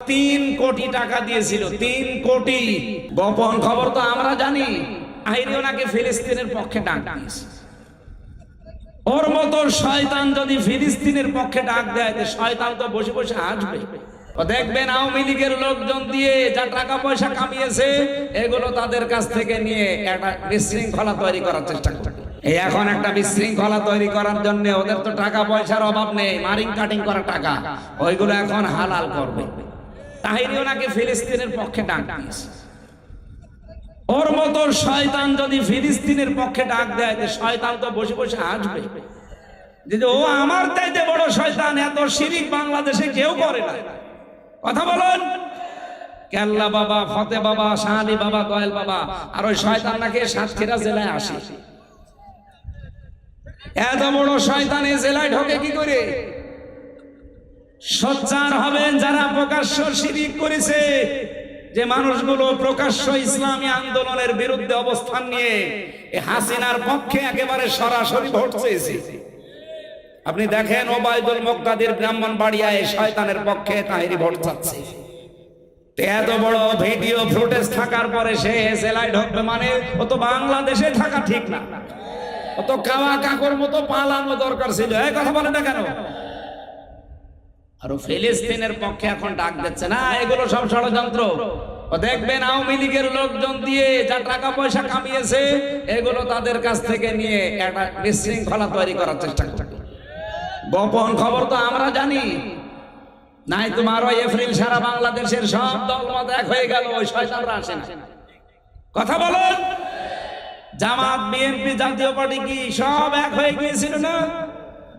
তিন কোটি টাকা দিয়েছিল, তিন কোটি। গোপন খবর তো আমরা জানি। ফিলিস্তিনের পক্ষে ডাক ওর মতো শয়তান যদি ফিলিস্তিনের পক্ষে ডাক দেয় শয়তান তো বসে বসে দেখবেন আওয়ামী লীগের লোকজন দিয়ে যা টাকা পয়সা কামিয়েছে, এগুলো তাদের কাছ থেকে নিয়ে একটা বিশৃঙ্খলা তৈরি করার চেষ্টা এই এখন একটা বিশৃঙ্খলা তৈরি করার জন্য ওদের তো টাকা পয়সার অভাব নেই মারিং কাটিং করা টাকা। ওইগুলো এখন হালাল করবে। তাহিরি ওনাকে ফিলিস্তিনের পক্ষে ডাক দিয়েছে। ওর মতো শয়তান যদি ফিলিস্তিনের পক্ষে ডাক দেয় শয়তান তো বসে বসে আসবে যে ও আমার চাইতে বড় শয়তান, এত শিরিক বাংলাদেশে কেউ করে না। কথা বলুন। কেল্লা বাবা, ফতে বাবা শাহালি বাবা, দয়াল বাবা, আর ওই শয়তান নাকি সাতক্ষীরা জেলায় আসে। এত বড় শয়তান এই জেলায় ঢোকে কি করে? সোচ্চার হবেন যারা প্রকাশ্য শিরিক করেছে। যে মানুষগুলো প্রকাশ্য ইসলামী আন্দোলনের বিরুদ্ধে অবস্থান নিয়ে হাসিনার পক্ষে একেবারে সরাসরি ভোট চেয়েছে। আপনি দেখেন ওবায়দুল মুক্তাদির ব্রাহ্মণ বাড়িয়ায় শয়তানের পক্ষে তাহিরি ভোট চাচ্ছে। এত বড় ভিডিও ফুটেজ থাকার পরে সে জেলায় ঢুকবে মানে ও তো বাংলাদেশে থাকা ঠিক না। ও তো কাওয়া কাকর মতো পালানো দরকার ছিল। এই কথা বলে না কেন? আর ফিলিস্তিনের পক্ষে এখন ডাক দিচ্ছে। না এগুলো সব ষড়যন্ত্র। ও দেখবেন আওয়ামী লীগের লোকজন দিয়ে যা টাকা পয়সা কামিয়েছে এগুলো তাদের কাছ থেকে নিয়ে একটা বিশৃঙ্খলা তৈরি করার চেষ্টা করবে। গোপন খবর তো আমরা জানি। নাই তোমার ওই এপ্রিল সারা বাংলাদেশের সব দলমত এক হয়ে গেল ওই শয়তানরা আসে না। কথা বলুন জামাত বিএনপি জাতীয় পার্টি কি সব এক হয়ে গিয়েছিল না?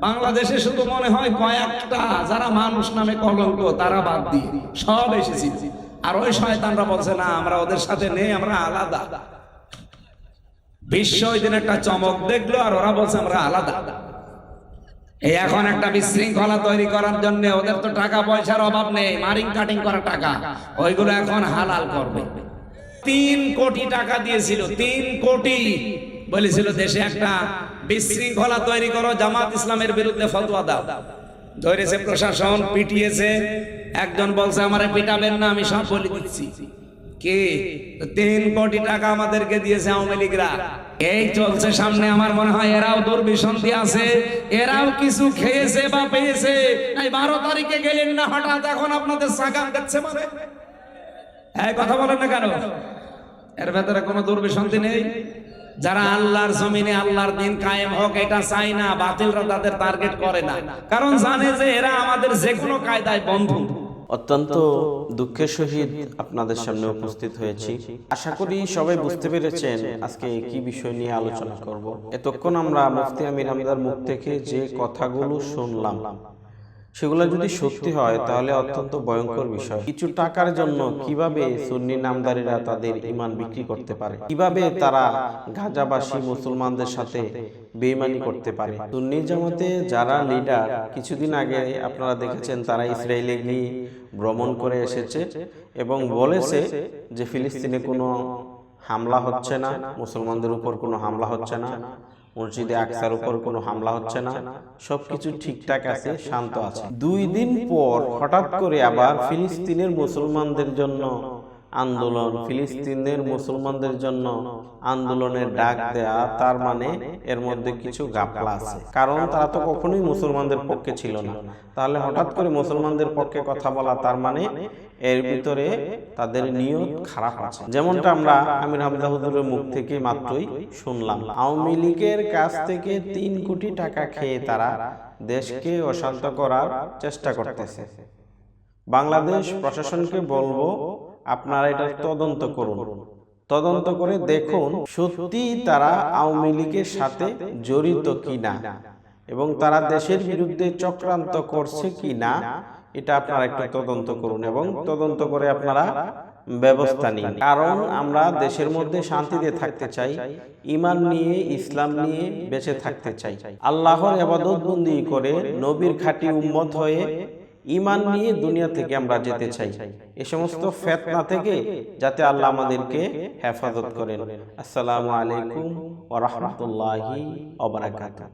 বাংলাদেশে শুধু মনে হয় কয়েকটা, যারা মানুষ নামে কলঙ্ক, তারা বাদ দিয়ে সব এসেছিল আর ওই শয়তানরা বলছে, না, আমরা ওদের সাথে নেই, আমরা আলাদা। বিশ্ব ওই দিন একটা চমক দেখল আর ওরা বলছে, আমরা আলাদা। এই এখন একটা বিশৃঙ্খলা তৈরি করার জন্য ওদের তো টাকা পয়সার অভাব নেই, মারিং কাটিং করা টাকা, ওইগুলো এখন হালাল করবে। তিন কোটি টাকা দিয়েছিল, তিন কোটি, বলেছিল দেশে একটা বিশৃঙ্খলা তৈরি করো, জামাত ইসলামের বিরুদ্ধে ফতোয়া দাও। ধরেছে প্রশাসন, পিটিয়েছে। একজন বলছে, আমারে পিটাবেন না, আমি সব বলে দিচ্ছি। কে? তিন কোটি টাকা আমাদেরকে দিয়েছে আওয়ামী লীগরা। এই চলছে সামনে, আমার মনে হয় এরাও দুর্বিসন্ধি আছে। এরাও কিছু খেয়েছে বা পেয়েছে। এই বারো তারিখে গেলেন না, হঠাৎ এখন আপনাদের সাগাম দেখছে মানে? এই কথা বলেন না কেন? এর ভেতরে কোনো দুর্বিসন্ধি নেই? যারা আল্লাহর জমিনে আল্লাহর দিন কায়েম হোক, এটা চাই না, বাতিলরা তাদের টার্গেট করে না। কারণ জানে যে এরা আমাদের যে কোনো কায়দায় বন্ধু। অত্যন্ত দুঃখের সহিত আপনাদের সামনে উপস্থিত হয়েছি। আশা করি সবাই বুঝতে পেরেছেন আজকে কি বিষয় নিয়ে আলোচনা করব। এতক্ষণ আমরা মুফতি আমির হামদার মুখ থেকে যে কথাগুলো শুনলাম সেগুলো যদি সত্যি হয় তাহলে অত্যন্ত ভয়ঙ্কর বিষয়। কিছু টাকার জন্য কীভাবে সুন্নি নামদারিরা তাদের ইমান বিক্রি করতে পারে? কীভাবে তারা গাজাবাসী মুসলমানদের সাথে বেইমানি করতে পারে? সুন্নি জামাতে যারা লিডার কিছুদিন আগে আপনারা দেখেছেন তারা ইসরায়েলে গিয়ে ভ্রমণ করে এসেছে এবং বলেছে যে ফিলিস্তিনে কোনো হামলা হচ্ছে না মুসলমানদের উপর কোনো হামলা হচ্ছে না। মসজিদে আকসার উপর কোনো হামলা হচ্ছে না। সবকিছু ঠিকঠাক আছে শান্ত আছে। দুই দিন পর হঠাৎ করে আবার ফিলিস্তিনের মুসলমানদের জন্য আন্দোলন ফিলিস্তিনের মুসলমানদের জন্য আন্দোলনের ডাক দেয়া তার মানে এর মধ্যে কিছু গাপলা আছে। কারণ তারা তো কখনোই মুসলমানদের পক্ষে ছিল না। তাহলে হঠাৎ করে মুসলমানদের পক্ষে কথা বলা তার মানে এর ভিতরে তাদের নিয়ত খারাপ আছে। যেমনটা আমরা আমির হামদা হুজুরের মুখ থেকে মাত্রই শুনলাম। আওয়ামী লীগের কাছ থেকে তিন কোটি টাকা খেয়ে তারা দেশকে অশান্ত করার চেষ্টা করতেছে। বাংলাদেশ প্রশাসনকে বলব আপনারা এটা তদন্ত করুন। তদন্ত করে দেখুন সত্যি তারা আওয়ামী লীগের সাথে জড়িত কিনা। এবং তারা দেশের বিরুদ্ধে চক্রান্ত করছে কিনা এটা আপনারা একটু তদন্ত করুন এবং তদন্ত করে আপনারা ব্যবস্থা নিন। কারণ আমরা দেশের মধ্যে শান্তিতে থাকতে চাই ইমান নিয়ে ইসলাম নিয়ে বেঁচে থাকতে চাই। আল্লাহর আবাদত বন্দি করে নবীর খাঁটি উম্মত হয়ে ইমান নিয়ে দুনিয়া থেকে আমরা যেতে চাই। এ সমস্ত ফেতনা থেকে যাতে আল্লাহ আমাদেরকে হেফাজত করেন। আসসালামু আলাইকুম ওয়া রহমতুল্লাহ ওয়া বারাকাতুহু।